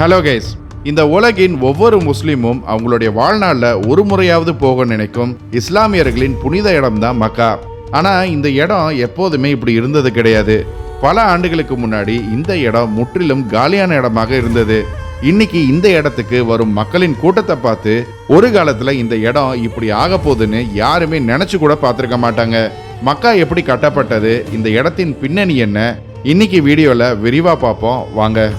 Hello guys இந்த உலகின் ஒவ்வொரு முஸ்லீமும் அவங்களுடைய வாழ்நாளில் ஒரு முறையாவது போக நினைக்கும் இஸ்லாமியர்களின் புனித இடம் தான் மக்கா. ஆனால் இந்த இடம் எப்போதுமே இப்படி இருந்தது கிடையாது. பல ஆண்டுகளுக்கு முன்னாடி இந்த இடம் முற்றிலும் காலியான இடமாக இருந்தது. இன்னைக்கு இந்த இடத்துக்கு வரும் மக்களின் கூட்டத்தை பார்த்து ஒரு காலத்துல இந்த இடம் இப்படி ஆக போகுதுன்னு யாருமே நினைச்சு கூட பார்த்துருக்க மாட்டாங்க. மக்கா எப்படி கட்டப்பட்டது இந்த இடத்தின் பின்னணி என்ன? இன்னைக்கு வீடியோல விரிவா பார்ப்போம். வாங்க.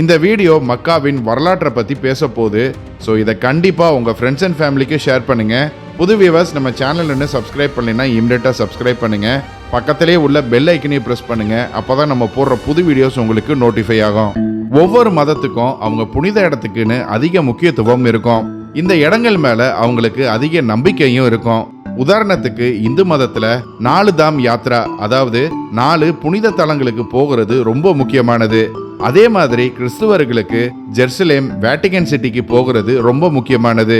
இந்த வீடியோ மக்காவின் வரலாற்றை பற்றி பேச போகுது ஸோ இதை கண்டிப்பாக உங்கள் ஃப்ரெண்ட்ஸ் அண்ட் ஃபேமிலிக்கு ஷேர் பண்ணுங்கள் புது வியூவர்ஸ் நம்ம சேனல் இன்னும் சப்ஸ்கிரைப் பண்ணினா இம்மிடியட்டாக சப்ஸ்கிரைப் பண்ணுங்கள் பக்கத்திலே உள்ள பெல் ஐக்கனையும் ப்ரெஸ் பண்ணுங்கள் அப்போ தான் நம்ம போடுற புது வீடியோஸ் உங்களுக்கு நோட்டிஃபை ஆகும். ஒவ்வொரு மதத்துக்கும் அவங்க புனித இடத்துக்குன்னு அதிக முக்கியத்துவம் இருக்கும். இந்த இடங்கள் மேலே அவங்களுக்கு அதிக நம்பிக்கையும் இருக்கும். உதாரணத்துக்கு இந்து மதத்துல நாலு தாம் யாத்ரா அதாவது நாலு புனித தலங்களுக்கு போகிறது ரொம்ப முக்கியமானது. அதே மாதிரி கிறிஸ்துவர்களுக்கு ஜெருசலேம் வேட்டிகன் சிட்டிக்கு போகிறது ரொம்ப முக்கியமானது.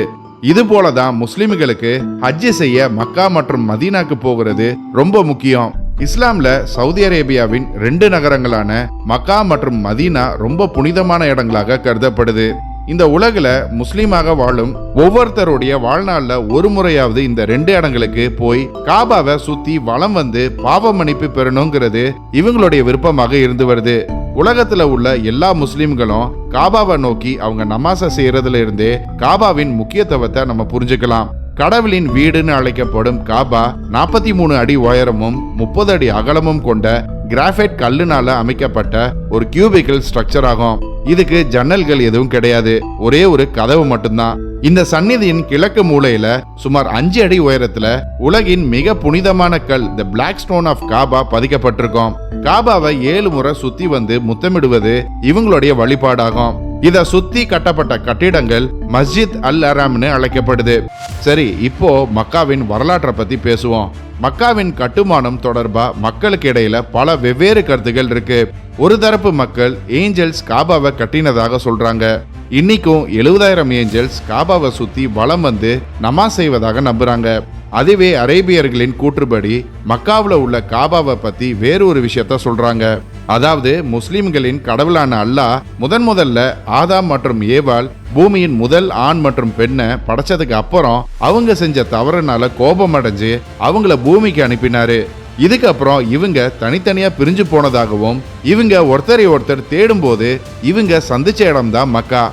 இது போலதான் முஸ்லிம்களுக்கு ஹஜ்ஜி செய்ய மக்கா மற்றும் மதீனாக்கு போகிறது ரொம்ப முக்கியம். இஸ்லாம்ல சவுதி அரேபியாவின் ரெண்டு நகரங்களான மக்கா மற்றும் மதீனா ரொம்ப புனிதமான இடங்களாக கருதப்படுது. இந்த உலகில் முஸ்லீமாக வாழும் ஒவ்வொருத்தருடைய வாழ்நாளில் ஒரு முறையாவது இந்த ரெண்டு இடங்களுக்கு போய் காபாவை சுத்தி வலம் வந்து பாவ மன்னிப்பு பெறணுங்கிறது இவங்களுடைய விருப்பமாக இருந்து வருது. உலகத்துல உள்ள எல்லா முஸ்லீம்களும் காபாவை நோக்கி அவங்க நமாசை செய்யறதுல இருந்தே காபாவின் முக்கியத்துவத்தை நம்ம புரிஞ்சுக்கலாம். கடவுளின் வீடுன்னு அழைக்கப்படும் காபா நாற்பத்தி மூணு அடி உயரமும் முப்பது அடி அகலமும் கொண்ட கிராஃபைட் கல்லுனால அமைக்கப்பட்ட ஒரு கியூபிக்கல் ஸ்ட்ரக்சர் ஆகும். இதுக்கு ஜன்னல்கள் எதுவும் கிடையாது. ஒரே ஒரு கதவு மட்டும்தான். இந்த சந்நிதியின் கிழக்கு மூலையில சுமார் அஞ்சு அடி உயரத்துல உலகின் மிக புனிதமான கல் the black stone of Kaaba பதிக்கப்பட்டிருக்கும். காபாவை ஏழு முறை சுத்தி வந்து முத்தமிடுவது இவங்களுடைய வழிபாடாகும். இதை சுத்தி கட்டப்பட்ட கட்டிடங்கள் மஸ்ஜித் அல் அராம்னு அழைக்கப்படுது. சரி இப்போ மக்காவின் வரலாற்றை பத்தி பேசுவோம். மக்காவின் கட்டுமானம் தொடர்பா மக்களுக்கு இடையில பல வெவ்வேறு கருத்துகள் இருக்கு. ஒரு தரப்பு மக்கள் ஏஞ்சல்ஸ் காபாவை கட்டினதாக சொல்றாங்க. இன்னைக்கும் எழுபதாயிரம் ஏஞ்சல்ஸ் காபாவை சுத்தி வலம் வந்து நமாஸ் செய்வதாக நம்புறாங்க. அதுவே அரேபியர்களின் கூற்றுப்படி மக்காவில் உள்ள காபாவை பத்தி வேறொரு விஷயத்த சொல்றாங்க. அதாவது முஸ்லிம்களின் கடவுளான அல்லாஹ் முதன் முதல்ல ஆதாம் மற்றும் ஏவாள் பூமியின் முதல் ஆண் மற்றும் பெண்ணை படைச்சதுக்கு அப்புறம் அவங்க செஞ்ச தவறுனால கோபம் அடைஞ்சு அவங்கள பூமிக்கு அனுப்பினாரு. இதுக்கப்புறம் இவங்க தனித்தனியா பிரிஞ்சு போனதாகவும் இவங்க ஒருத்தரை ஒருத்தர் தேடும்போது இவங்க சந்திச்ச இடம் தான் மக்கா.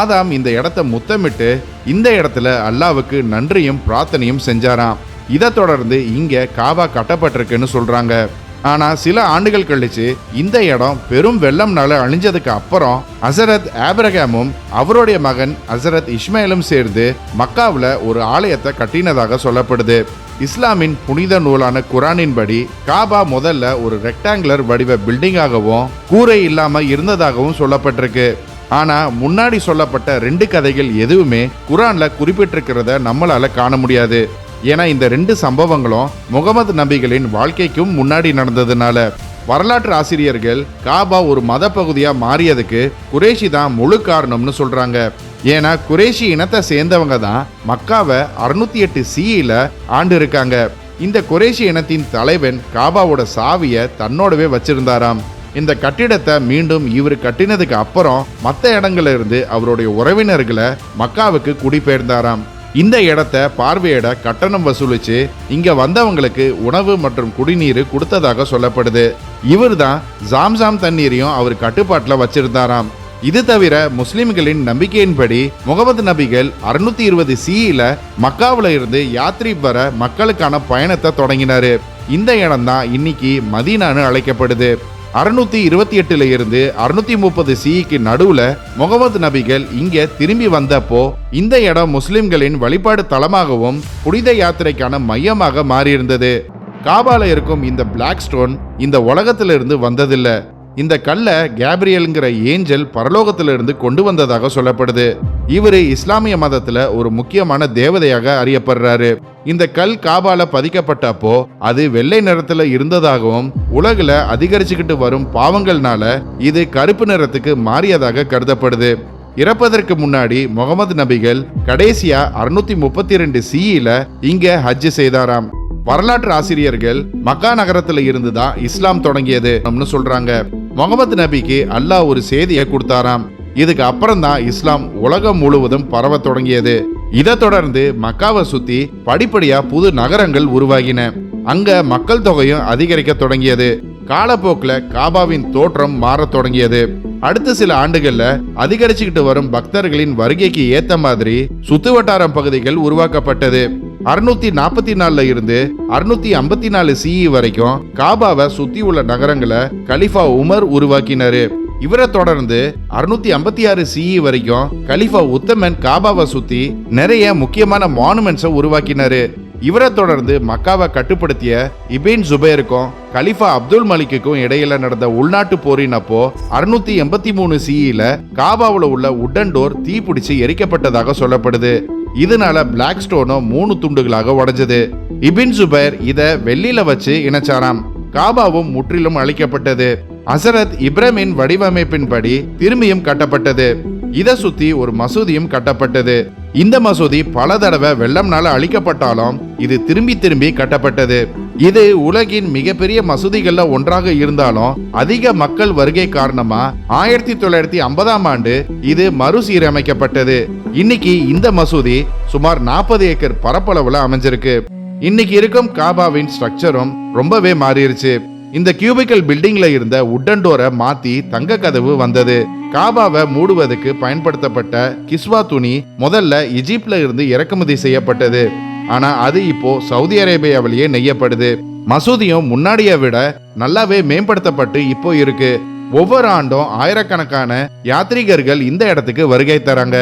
ஆதாம் இந்த இடத்த முத்தமிட்டு இந்த இடத்துல அல்லாவுக்கு நன்றியும் பிரார்த்தனையும் செஞ்சாராம். இதை தொடர்ந்து இங்க காபா கட்டப்பட்டிருக்குன்னு சொல்றாங்க. ஆனால் சில ஆண்டுகள் கழிச்சு இந்த இடம் பெரும் வெள்ளம்னால அழிஞ்சதுக்கு அப்புறம் அசரத் ஆப்ரகாமும் அவருடைய மகன் அசரத் இஸ்மாயிலும் சேர்ந்து மக்காவில் ஒரு ஆலயத்தை கட்டினதாக சொல்லப்படுது. இஸ்லாமின் புனித நூலான குரானின்படி காபா முதல்ல ஒரு ரெக்டாங்குலர் வடிவ பில்டிங்காகவும் கூரை இல்லாம இருந்ததாகவும் சொல்லப்பட்டிருக்கு. ஆனா முன்னாடி சொல்லப்பட்ட ரெண்டு கதைகள் எதுவுமே குரான்ல குறிப்பிட்டிருக்கிறத நம்மளால காண முடியாது. ஏன்னா இந்த ரெண்டு சம்பவங்களும் முகமது நபிகளின் வாழ்க்கைக்கும் முன்னாடி நடந்ததுனால வரலாற்று ஆசிரியர்கள் காபா ஒரு மத பகுதியா மாறியதுக்கு குரேஷி தான் முழு காரணம்னு சொல்றாங்க. ஏன்னா குரேஷி இனத்தை சேர்ந்தவங்க தான் மக்காவை அறுநூத்தி எட்டு சிஇல ஆண்டு இருக்காங்க. இந்த குரேஷி இனத்தின் தலைவன் காபாவோட சாவிய தன்னோடவே வச்சிருந்தாராம். இந்த கட்டிடத்தை மீண்டும் இவர் கட்டினதுக்கு அப்புறம் மற்ற இடங்கள்ல இருந்து அவருடைய உறவினர்களை மக்காவுக்கு குடிபெயர்ந்தாராம். இந்த இடத்த பார்வையிட கட்டணம் வசூலிச்சு இங்க வந்தவங்களுக்கு உணவு மற்றும் குடிநீர் கொடுத்ததாக சொல்லப்படுது. இவர் தான் ஜாம்சாம் தண்ணீரையும் அவர் கட்டுப்பாட்டில் வச்சிருந்தாராம். இது தவிர முஸ்லிம்களின் நம்பிக்கையின்படி முகமது நபிகள் அறுநூத்தி இருபது சிஇல மக்காவில் இருந்து யாத்ரி வர மக்களுக்கான பயணத்தை தொடங்கினாரு. இந்த இடம் தான் இன்னைக்கு மதீனான்னு அழைக்கப்படுது. அறுநூத்தி இருபத்தி எட்டுல இருந்து அறுநூத்தி முப்பது சிஇக்கு நடுவுல முகமது நபிகள் இங்க திரும்பி வந்தப்போ இந்த இடம் முஸ்லிம்களின் வழிபாடு தலமாகவும் புனித யாத்திரைக்கான மையமாக மாறியிருந்தது. காபால இருக்கும் இந்த பிளாக் ஸ்டோன் இந்த உலகத்திலிருந்து வந்ததில்லை. இந்த கல்லை கேப்ரியல்ங்கிற ஏஞ்சல் பரலோகத்திலிருந்து கொண்டு வந்ததாக சொல்லப்படுது. இவர் இஸ்லாமிய மதத்துல ஒரு முக்கியமான தேவதையாக அறியப்படுறாரு. இந்த கல் காபால பதிக்கப்பட்டப்போ அது வெள்ளை நிறத்துல இருந்ததாகவும் உலகில் அதிகரிச்சுக்கிட்டு வரும் பாவங்கள்னால இது கருப்பு நிறத்துக்கு மாறியதாக கருதப்படுது. இறப்பதற்கு முன்னாடி முகமது நபிகள் கடைசியா அறுநூத்தி முப்பத்தி ரெண்டு சிஇல இங்க ஹஜ் செய்தாராம். வரலாற்று ஆசிரியர்கள் மக்கா நகரத்துல இருந்து தான் இஸ்லாம் தொடங்கியது சொல்றாங்க. முகமது நபிக்கு அல்லாஹ் ஒரு செய்தியை கொடுத்தாராம். இதுக்கு அப்புறம் தான் இஸ்லாம் உலகம் முழுவதும் பரவ தொடங்கியது. இதை தொடர்ந்து மக்காவை சுத்தி படிப்படியா புது நகரங்கள் உருவாகின. அங்க மக்கள் தொகையும் அதிகரிக்க தொடங்கியது. காலப்போக்கில் காபாவின் தோற்றம் மாறத் தொடங்கியது. அடுத்த சில ஆண்டுகள்ல அதிகரிச்சுக்கிட்டு வரும் பக்தர்களின் வருகைக்கு ஏத்த மாதிரி சுத்துவட்டாரம் பகுதிகள் உருவாக்கப்பட்டது. அறுநூத்தி நாற்பத்தி நாலுல இருந்து அறுநூத்தி ஐம்பத்தி நாலு சிஇ வரைக்கும் காபாவை சுத்தி உள்ள நகரங்களை கலிஃபா உமர் உருவாக்கினாரு. இவரை தொடர்ந்து அறுநூத்தி ஐம்பத்தி ஆறு சிஇ வரைக்கும் கலிஃபா உத்தமன் காபாவை சுத்தி நிறைய முக்கியமான மானுமெண்ட்ஸை உருவாக்கினாரு. இவரை தொடர்ந்து மக்காவை கட்டுப்படுத்திய இபின் ஜுபேருக்கும் கலிஃபா அப்துல் மலிக்குக்கும் இடையில நடந்த உள்நாட்டு போரின் அப்போ அறுநூத்தி எண்பத்தி மூணு சிஇல காபாவில் உள்ள உட்டன் டோர் தீப்பிடிச்சு எரிக்கப்பட்டதாக சொல்லப்படுது. இதனால பிளாக் ஸ்டோனும் மூணு துண்டுகளாக உடைஞ்சது. இபின் சுபைர் இதை வெள்ளியில வச்சு இணைச்சாராம். காபாவும் முற்றிலும் அழிக்கப்பட்டது. அசரத் இப்ராமின் வடிவமைப்பின்படி திரும்பியும் கட்டப்பட்டது. இதை சுத்தி ஒரு மசூதியும் கட்டப்பட்டது. இந்த மசூதி பல தடவை வெள்ளம்னால அழிக்கப்பட்டாலும் இது திரும்பி திரும்பி கட்டப்பட்டது. இது உலகின் மிகப்பெரிய மசூதிகள்ல ஒன்றாக இருந்தாலும் அதிக மக்கள் வருகை காரணமா ஆயிரத்தி தொள்ளாயிரத்தி ஐம்பதாம் ஆண்டு இது மறுசீரமைக்கப்பட்டது. இன்னைக்கு இந்த மசூதி சுமார் நாற்பது ஏக்கர் பரப்பளவுல அமைஞ்சிருக்கு. இன்னைக்கு இருக்கும் காபாவின் ஸ்ட்ரக்சரும் ரொம்பவே மாறிடுச்சு இந்த கியூபிக்கல் பில்டிங்ல இருந்த உட்டன் டோரை மாத்தி தங்க கதவு வந்தது. காபாவை மூடுவதற்கு பயன்படுத்தப்பட்ட கிஸ்வா துணி முதல்ல இஜிப்ட்ல இருந்து இறக்குமதி செய்யப்பட்டது. ஆனா அது இப்போ சவுதி அரேபியாவிலேயே நெய்யப்படுது. மசூதியும் முன்னாடியை விட நல்லாவே மேம்படுத்தப்பட்டு இப்போ இருக்கு. ஒவ்வொரு ஆண்டும் ஆயிரக்கணக்கான யாத்ரீகர்கள் இந்த இடத்துக்கு வருகை தராங்க.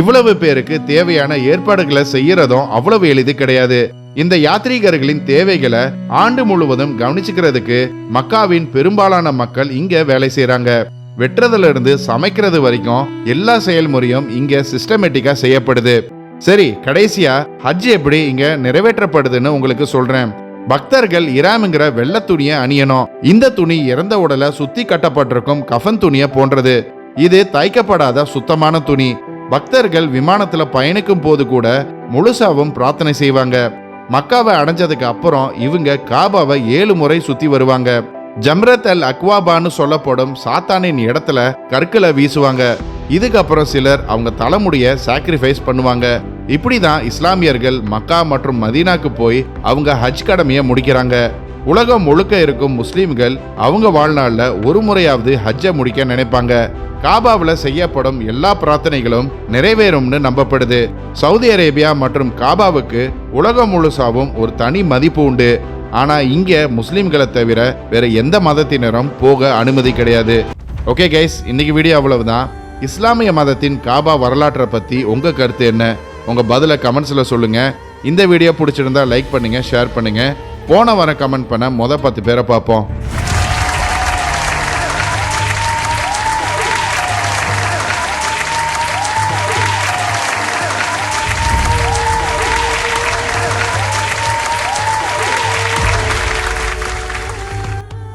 இவ்வளவு பேருக்கு தேவையான ஏற்பாடுகளை செய்யறதும் அவ்வளவு எளிது கிடையாது. இந்த யாத்ரீகர்களின் தேவைகளை ஆண்டு முழுவதும் கவனிச்சுக்கிறதுக்கு மக்காவின் பெரும்பாலான மக்கள் இங்க வேலை செய்யறாங்க வெட்டுறதுல இருந்து சமைக்கிறது வரைக்கும் எல்லா செயல்முறையும் இங்க சிஸ்டமேட்டிக்கா செய்யப்படுது. சரி கடைசியா ஹஜ் எப்படி இங்க நிறைவேற்றப்படுதுன்னு உங்களுக்கு சொல்றேன். பக்தர்கள் இராமுங்கிற வெள்ளை துணியை அணியணும். இந்த துணி இறந்த உடலை சுத்தி கட்டப்பட்டிருக்கும் கஃன் துணியை போன்றது. இது தைக்கப்படாத சுத்தமான துணி. பக்தர்கள் விமானத்துல பயணிக்கும் போது கூட முழுசாவும் பிரார்த்தனை செய்வாங்க. மக்காவை அடைஞ்சதுக்கு அப்புறம் இவங்க காபாவை ஏழு முறை சுத்தி வருவாங்க. ஜம்ரத் அல் அக்வாபான்னு சொல்லப்படும் சாத்தானின் இடத்துல கற்களை வீசுவாங்க. இதுக்கப்புறம் சிலர் அவங்க தலைமுடிய சாக்ரிஃபைஸ் பண்ணுவாங்க. இப்படிதான் இஸ்லாமியர்கள் மக்கா மற்றும் மதீனாக்கு போய் அவங்க ஹஜ் கடமையை முடிக்கிறாங்க. உலகம் முழுக்க இருக்கும் முஸ்லீம்கள் அவங்க வாழ்நாளில் ஒரு முறையாவது ஹஜ்ஜை முடிக்க நினைப்பாங்க. காபாவில் செய்யப்படும் எல்லா பிரார்த்தனைகளும் நிறைவேறும்னு நம்பப்படுது. சவுதி அரேபியா மற்றும் காபாவுக்கு உலகம் முழுசாவும் ஒரு தனி மதிப்பு உண்டு. ஆனா இங்க முஸ்லீம்களை தவிர வேற எந்த மதத்தினரும் போக அனுமதி கிடையாது. ஓகே கைஸ் இன்னைக்கு வீடியோ அவ்வளவுதான். இஸ்லாமிய மதத்தின் காபா வரலாற்றை பத்தி உங்க கருத்து என்ன? உங்க பதிலை கமெண்ட்ஸ்ல சொல்லுங்க. இந்த வீடியோ பிடிச்சிருந்தா லைக் பண்ணுங்க ஷேர் பண்ணுங்க. போன வாரம் கமெண்ட் பண்ண மொத பத்து பேரை பார்ப்போம்.